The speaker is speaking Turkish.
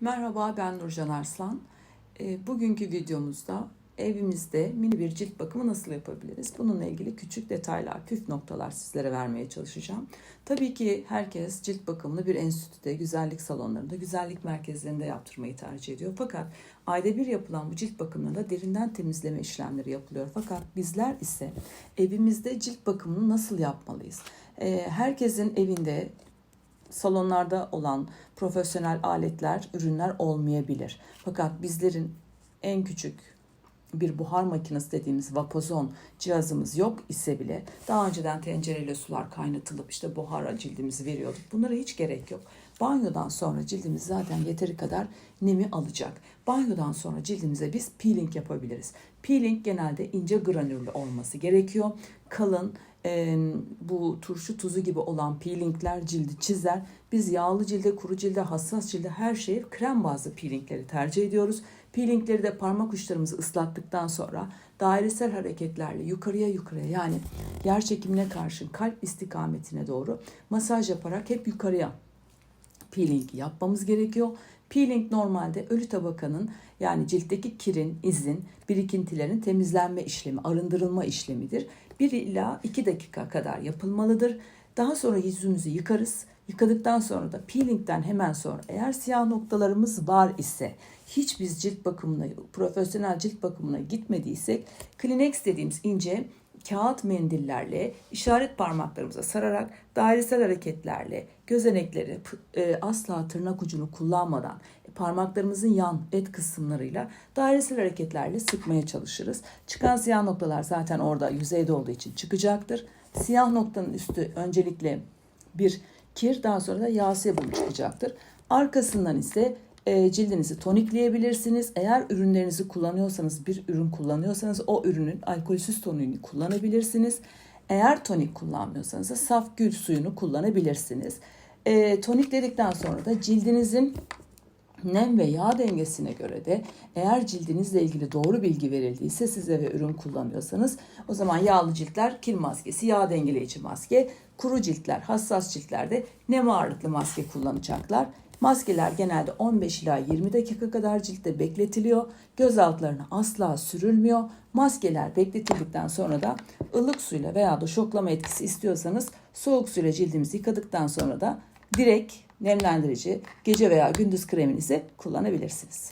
Merhaba ben Nurcan Arslan. E, Bugünkü videomuzda evimizde mini bir cilt bakımı nasıl yapabiliriz? Bununla ilgili küçük detaylar, püf noktalar sizlere vermeye çalışacağım. Tabii ki herkes cilt bakımını bir enstitüde, güzellik salonlarında, güzellik merkezlerinde yaptırmayı tercih ediyor. Fakat ayda bir yapılan bu cilt bakımlarında derinden temizleme işlemleri yapılıyor. Fakat bizler ise evimizde cilt bakımını nasıl yapmalıyız? E, Herkesin evinde salonlarda olan profesyonel aletler, ürünler olmayabilir. Fakat bizlerin en küçük bir buhar makinesi dediğimiz vapozon cihazımız yok ise bile daha önceden tencereyle sular kaynatılıp işte buhara cildimizi veriyorduk. Bunlara hiç gerek yok. Banyodan sonra cildimiz zaten yeteri kadar nemi alacak. Banyodan sonra cildimize biz peeling yapabiliriz. Peeling genelde ince granüllü olması gerekiyor. Kalın e, bu turşu tuzu gibi olan peelingler cildi çizer. Biz yağlı cilde, kuru cilde, hassas cilde her şeye krem bazlı peelingleri tercih ediyoruz. Peelingleri de parmak uçlarımızı ıslattıktan sonra dairesel hareketlerle yukarıya yukarıya yani yer çekimine karşı kalp istikametine doğru masaj yaparak hep yukarıya peeling yapmamız gerekiyor. Peeling normalde ölü tabakanın yani ciltteki kirin, izin, birikintilerin temizlenme işlemi, arındırılma işlemidir. 1 ila 2 dakika kadar yapılmalıdır. Daha sonra yüzümüzü yıkarız. Yıkadıktan sonra da peelingden hemen sonra eğer siyah noktalarımız var ise hiç biz cilt bakımına, profesyonel cilt bakımına gitmediysek Kleenex dediğimiz ince kağıt mendillerle işaret parmaklarımıza sararak dairesel hareketlerle gözenekleri e, asla tırnak ucunu kullanmadan parmaklarımızın yan et kısımlarıyla dairesel hareketlerle sıkmaya çalışırız. Çıkan siyah noktalar zaten orada yüzeyde olduğu için çıkacaktır. Siyah noktanın üstü öncelikle bir kir daha sonra da yağ sebumu çıkacaktır. Arkasından ise e, cildinizi tonikleyebilirsiniz. Eğer ürünlerinizi kullanıyorsanız, bir ürün kullanıyorsanız o ürünün alkolsüz tonini kullanabilirsiniz. Eğer tonik kullanmıyorsanız da saf gül suyunu kullanabilirsiniz. E, tonikledikten sonra da cildinizin nem ve yağ dengesine göre de eğer cildinizle ilgili doğru bilgi verildiyse size ve ürün kullanıyorsanız o zaman yağlı ciltler kir maskesi, yağ dengeleyici maske, kuru ciltler, hassas ciltlerde nem ağırlıklı maske kullanacaklar. Maskeler genelde 15 ila 20 dakika kadar ciltte bekletiliyor. Göz altlarına asla sürülmüyor. Maskeler bekletildikten sonra da ılık suyla veya da şoklama etkisi istiyorsanız soğuk suyla cildimizi yıkadıktan sonra da direkt nemlendirici gece veya gündüz kreminizi kullanabilirsiniz.